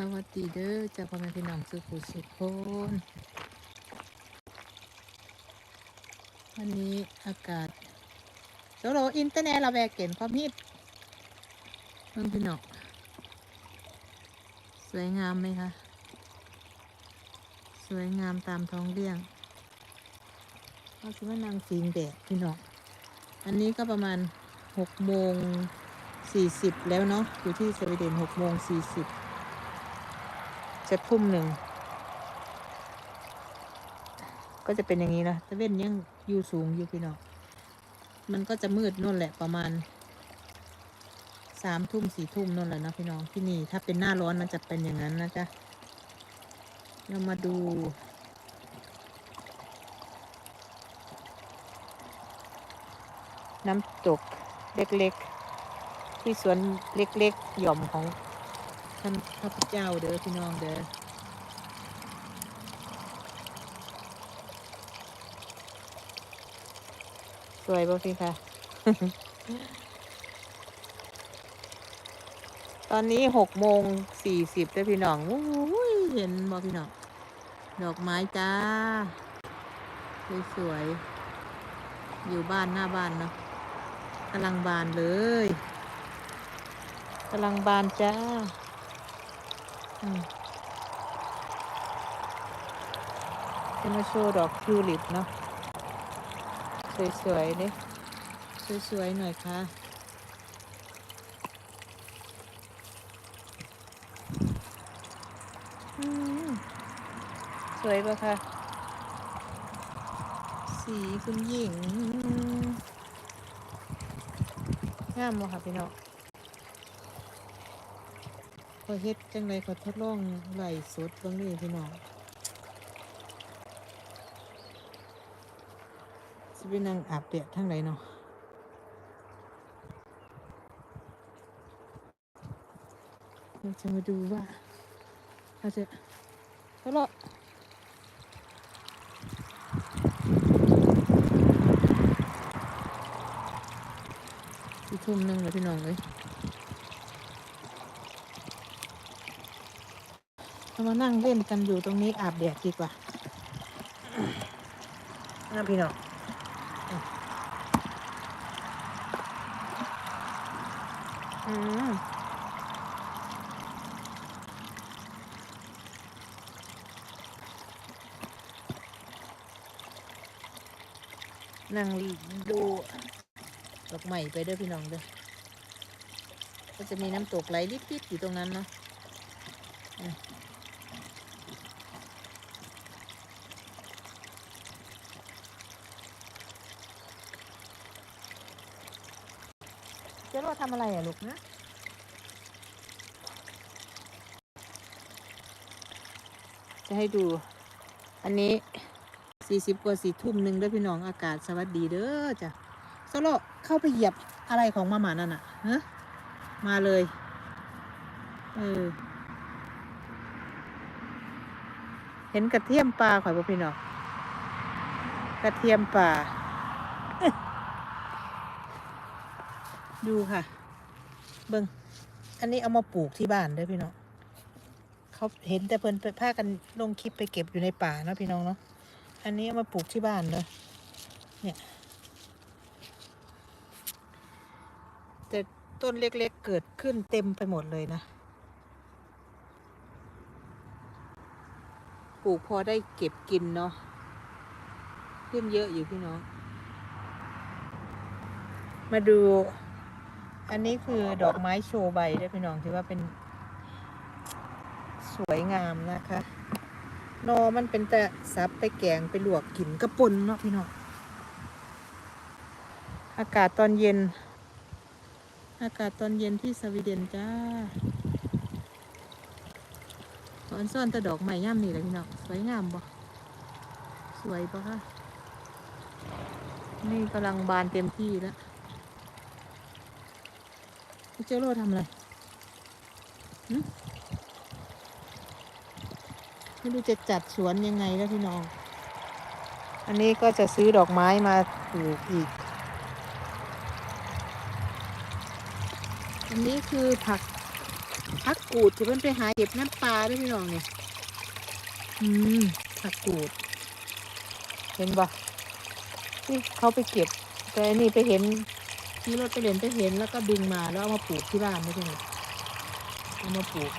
สวัสดีเด้อเจ้าพ่อแม่พี่น้องสุขุสุขคนวันนี้อากาศโซโลอินเตอร์เน็ตเราแวกเก่นความฮิตเพิ่งพี่น้องสวยงามไหมคะ สวยงามตามท้องเรื่องเขาคิดว่านางฟิงแดดพี่น้องอันนี้ก็ประมาณหกโมงสี่สิบแล้วเนาะอยู่ที่สวีเดนหกโมงสี่สิบ จะทุ่มหนึ่ง ก็จะเป็นอย่างนี้นะตะเว้นยังอยู่สูงอยู่พี่น้องมันก็จะมืดนู่นแหละประมาณสามทุ่มสี่ทุ่มนู่นแหละนะพี่น้องที่นี่ ถ้าเป็นหน้าร้อนมันจะเป็นอย่างนั้นนะจ๊ะเรามาดู น้ำตกเล็กๆ ที่สวนเล็กๆ หย่อมของ ท่านข้าพเจ้าเด้อพี่น้องเด้อสวยป่พี่คะ ตอนนี้หกโมงสี่สิบแล้วพี่น้องวู้ยเห็นบ่พี่น้อง ดอกไม้จ้า สวยๆอยู่บ้านหน้าบ้านเนาะกำลังบานเลยกำลังบานจ้า จะมาโชว์ดอกทิวลิปเนาะสวยๆเนี่ยสวยๆหน่อยค่ะสวยปะคะสีคุณหญิงงามบ่ค่ะพี่น้อง พอเฮ็ดจังไรก็ทดลองไหลสดเบางนี่พี่น้องสิไปนั่งอาบแดดทั้งไหนเนาะเราจะมาดูว่าเราจะทดลองทุ่มนึงเลยพี่น้องเลย เรามานั่งเล่นกันอยู่ตรงนี้อาบแดดดีกว่านะพี่น้องอืมนั่งดูดอกใหม่ไปเด้อพี่น้องเด้อก็จะมีน้ำตกไหลลิดๆอยู่ตรงนั้นเนาะ เจ๊ว่าทำอะไรอะลูกนะจะให้ดู อันนี้สี่สิบกว่าสี่ทุ่มหนึ่งด้วยพี่น้องอากาศสวัสดีเด้อจ้ะโซโลเข้าไปเหยียบอะไรของมาหมานั่นอะฮะมาเลย เออ เห็นกระเทียมปลาข่อยบ่พี่น้องกระเทียมปลา ดูค่ะ เบิงอันนี้เอามาปลูกที่บ้านด้อพี่น้องเขาเห็นแต่เพิ่นไปพากันลงคลิปไปเก็บอยู่ในป่าเนาะพี่น้องเนาะอันนี้เอามาปลูกที่บ้านเลยเนี่ยแต่ต้นเล็กๆเกิดขึ้นเต็มไปหมดเลยนะ ปลูกพอได้เก็บกินเนาะ ขึ้นเยอะอยู่พี่น้อง มาดู อันนี้คือดอกไม้โชว์ใบด้วยพี่น้องถือว่าเป็นสวยงามนะคะนอมันเป็นแต่ซับไปแกงไปลวกกินกระปนเนาะพี่น้องอากาศตอนเย็น อากาศตอนเย็นที่สวีเดนจ้าตอนซ่อนแต่ดอกไม้ย่ามนี่แหละพี่น้องสวยงามบ่สวยปะคะนี่กำลังบานเต็มที่แล้ว พี่เจโร่ทำอะไรหึไม่รู้จะจัดสวนยังไงแล้วพี่น้อง อันนี้ก็จะซื้อดอกไม้มาปลูกอีก อันนี้คือผักผักกูดที่เพิ่นไปหาเก็บน้ำปลาเด้วยพี่น้องเนี่ยอืมผักกูด เห็นบ่ที่เขาไปเก็บ แต่อันนี่ไปเห็น ขี่รถไปเห็นไปเห็นแล้วก็ดึงมาแล้วเอามาปลูกที่บ้านไม่ใช่ไหมเอามาปลูก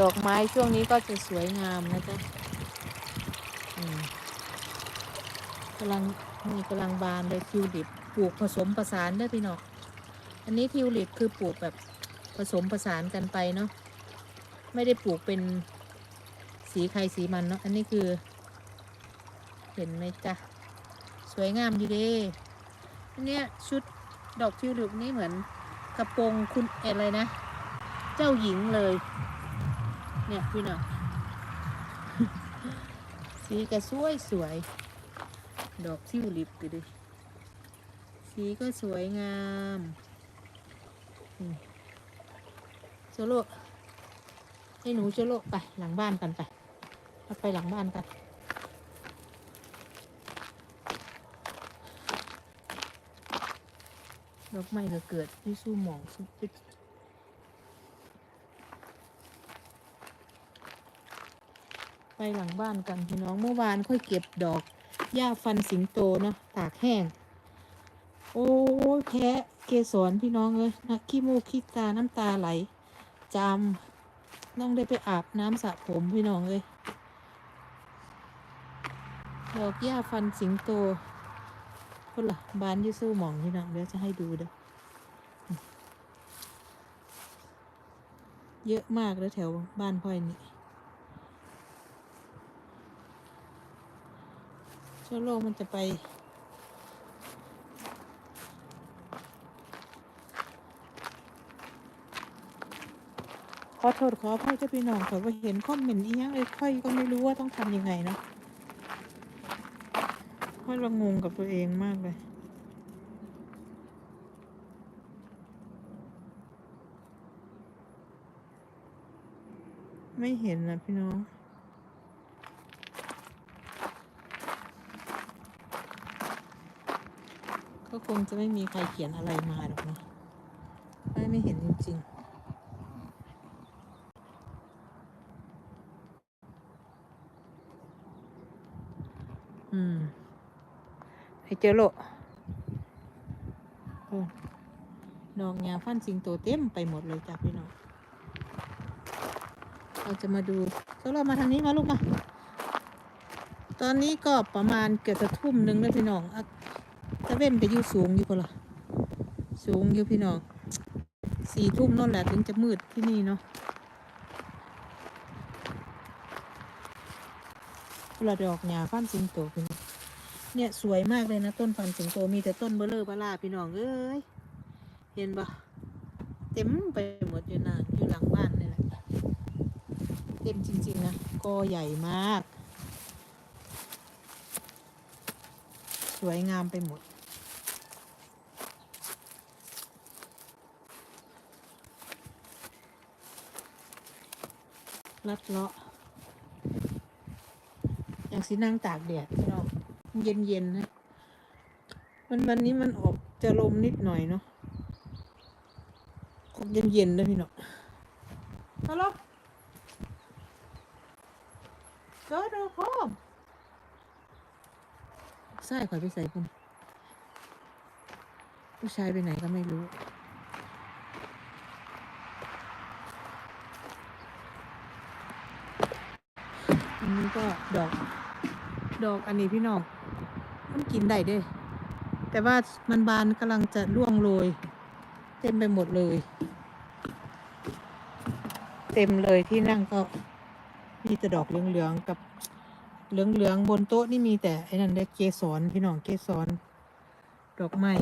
ดอกไม้ช่วงนี้ก็จะสวยงามนะจ๊ะกำลังนี่กำลังบานเลยทิวลิปปลูกผสมผสานเด้พี่น้องอันนี้ทิวลิปคือปลูกแบบผสมผสานกันไปเนาะไม่ได้ปลูกเป็นสีใครสีมันเนาะอันนี้คือ เห็นไหมจ๊ะ สวยงามดีเด้อันเนี้ยชุดดอกทิวลิปนี่เหมือนกระโปรงคุณอะไรนะ เจ้าหญิงเลย เนี่ยพี่น้องสีก็สวยสวย ดอกทิวลิปไปดิสีก็สวยงามโซโลให้หนูโซโลไปหลังบ้านกันไป ไปหลังบ้านกัน ดอกไม้ก็เกิดที่สู้หมองสู้ปิดไปหลังบ้านกันพี่น้องเมื่อวานค่อยเก็บดอกหญ้าฟันสิงโตเนาะตากแห้ง โอ้แพ้เกสรพี่น้องเลยนะขี้มูกขี้ตาน้ำตาไหลจามต้องได้ไปอาบน้ำสระผมพี่น้องเลยดอกหญ้าฟันสิงโต คนละบานยูสู้หมองพี่น้องเดี๋ยวจะให้ดูเด้อเยอะมากแล้วแถวบ้านพ่อยนี่เชื้อโรคมันจะไป ขอโทษขออภัยเจ้าพี่น้องขอว่าเห็นคอมเมนต์อีหยังเลยค่อยก็ไม่รู้ว่าต้องทำยังไงเนาะ ค่อยละงงกับตัวเองมากเลย ไม่เห็นนะพี่น้องก็คงจะไม่มีใครเขียนอะไรมาหรอกนะไม่ไม่เห็นจริงๆอืม ไอเจอโลโอ้ดอกยาฟันสิงโตเต็มไปหมดเลยจ้ะพี่น้อง เราจะมาดูก็เรามาทางนี้มาลูกมา ตอนนี้ก็ประมาณเกือบจะทุ่มหนึ่งแล้วพี่น้องตะเว้นก็อยู่สูงอยู่พอละสูงอยู่พี่น้องสี่ทุ่มนั่นแหละถึงจะมืดที่นี่เนาะเราดอกหญ้าฟันสิงโตพี่น้อง เนี่ยสวยมากเลยนะ ต้นฟันสิงโตมีแต่ต้นเบลเลอร์บลาพี่น้องเอ้ยเห็นปะเต็มไปหมดอยู่นะอยู่หลังบ้านนี่แหละเต็มจริง ๆ นะกอใหญ่มาก สวยงามไปหมดลัดเลาะอย่างสีนั่งตากแดดพี่น้อง เย็นเย็นๆนะวันวันนี้มันออกจะลมนิดหน่อยเนาะออกเย็นเย็นๆนะพี่น้องฮัลโหล Go to home ใส่ข่อยไปใส่พุ่นผู้ชายไปไหนก็ไม่รู้อันนี้ก็ดอก ดอกอันนี้พี่น้อง กินได้เด้ แต่ว่ามันบานกำลังจะร่วงโรย เต็มไปหมดเลย เต็มเลยที่นั่งก็มีแต่ดอกเหลืองๆกับเหลืองๆบนโต๊ะนี่มีแต่ไอ้นั่นเด้เกสรพี่น้องเกสรดอกไม้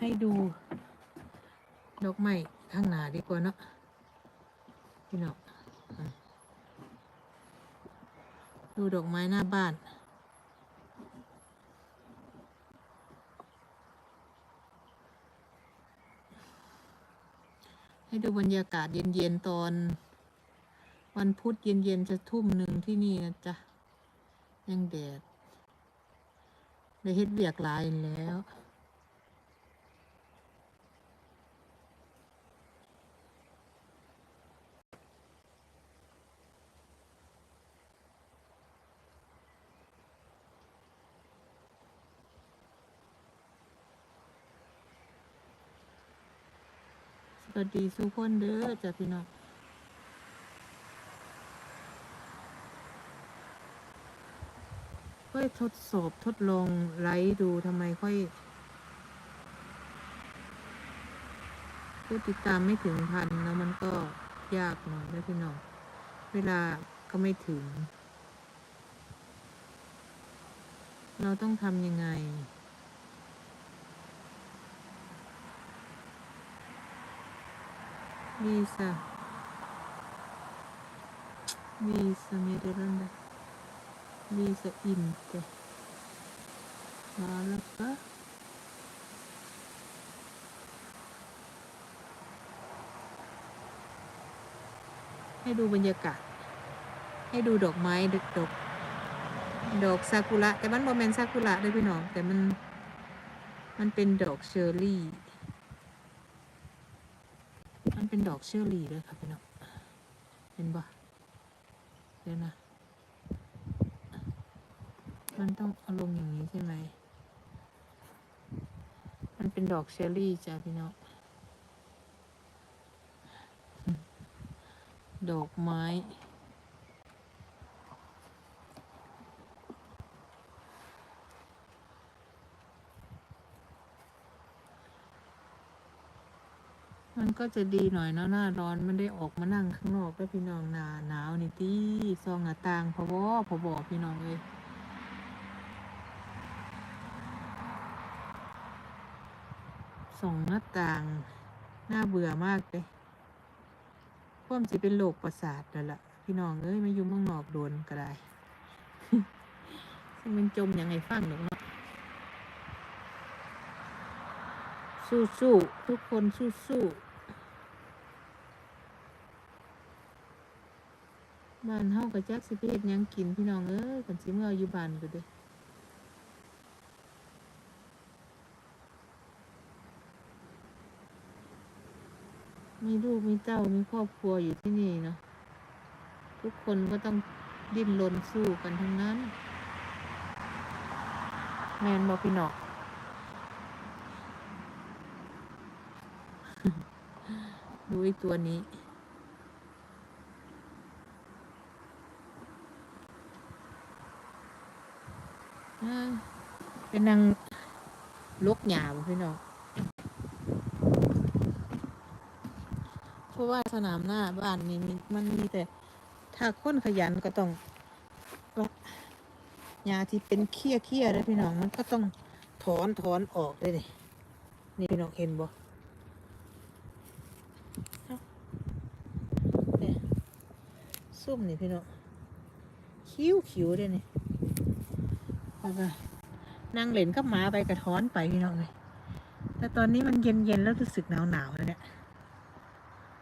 ให้ดูดอกไม้ข้างหน้าดีกว่าเนาะ พี่น้องดูดอกไม้หน้าบ้านให้ดูบรรยากาศเย็นๆตอน วันพุธเย็นๆจะทุ่มหนึ่งที่นี่นะจ๊ะยังแดดได้เฮ็ดเบียกลายแล้ว สวัสดีทุกคนเด้อจ้ะพี่น้องค่อยทดสอบทดลองไลฟ์ดูทำไมค่อยผู้ติดตามไม่ถึงพันแล้วมันก็ยากหน่อยนะพี่น้อง เวลาก็ไม่ถึง เราต้องทำยังไง Visa. Visa meddelande. Visa inte. Valpa. ให้ดูบรรยากาศ ให้ดูดอกไม้ดอกดอกดอกซากุระแต่มันโมเมนซากุระด้วยพี่น้อง แต่มัน มันเป็นดอกเชอร์รี่ เป็นดอกเชอร์รี่ด้วยครับพี่น้องเห็นปะเดี๋ยวนะมันต้องเอาลงอย่างนี้ใช่ไหม มันเป็นดอกเชอร์รี่จ้ะพี่น้อง ดอกไม้ ก็จะดีหน่อยเนาะหน้าร้อนมันได้ออกมานั่งข้างนอกแล้วพี่น้องหนาหนาวนี่ตีซองหน้าต่างพะวอพอบอพี่น้องเลยส่องหน้าต่างน่าเบื่อมากเลยพวกมนสิเป็นโรคประสาทแล้วล่ะพี่น้องเอ้ยมาอยู่เมืองนอกโดนก็ได้ซึ่งมันจมยังไงฟังหนูเนาะสู้ๆทุกคนสู้ๆ บ้านเฮาก็จักสิเฮ็ดหยังกินพี่น้องเอ้ยกันสิเมื่ออยู่บ้านก็เด้มีลูกมีเต้ามีครอบครัวอยู่ที่นี่เนาะทุกคนก็ต้องดิ้นรนสู้กันทั้งนั้น แมนบอกพี่นองดูไอ้ตัวนี้ เป็นนางลกหยาบพี่น้องเพราะว่าสนามหน้าบ้านนี่มันมีแต่ถ้าคนขยันก็ต้องหญ้าที่เป็นเขี้ยเขี้ยๆนะพี่น้องมันก็ต้องถอนถอนออกเลยนี่นี่พี่น้องเห็นบ่เนี่ยซุ่มนี่พี่น้องคิ้วคิ้วเด้นี่ แล้วก็นั่งเล่นกับหมาไปกระท้อนไปพี่น้องเลยแต่ตอนนี้มันเย็นเย็นๆแล้วรู้สึกหนาวหนาวแล้วเนี่ย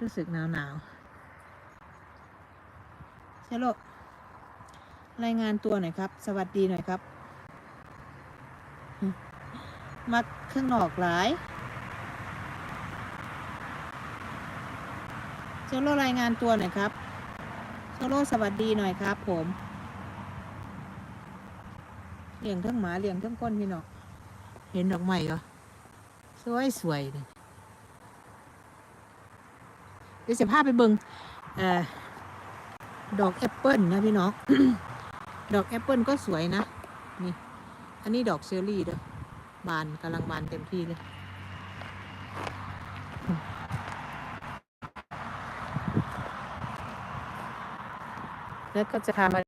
รู้สึกหนาวหนาวๆเชลโลรายงานตัวหน่อยครับ สวัสดีหน่อยครับ มาข้างนอกหลายเชลโลรายงานตัวหน่อยครับเชลโลสวัสดีหน่อยครับ ผม เลี้ยงทั้งหมาเลี้ยงทั้งคนพี่น้องเห็นดอกไม้ก็สวยสวยเลยเดี๋ยวจะพาไปเบิงเอ่อดอกแอปเปิลนะพี่น้อง ดอกแอปเปิลก็สวยนะ นี่ อันนี้ดอกเชอร์รี่เด้อบานกำลังบานเต็มที่เลยแล้วก็จะพามา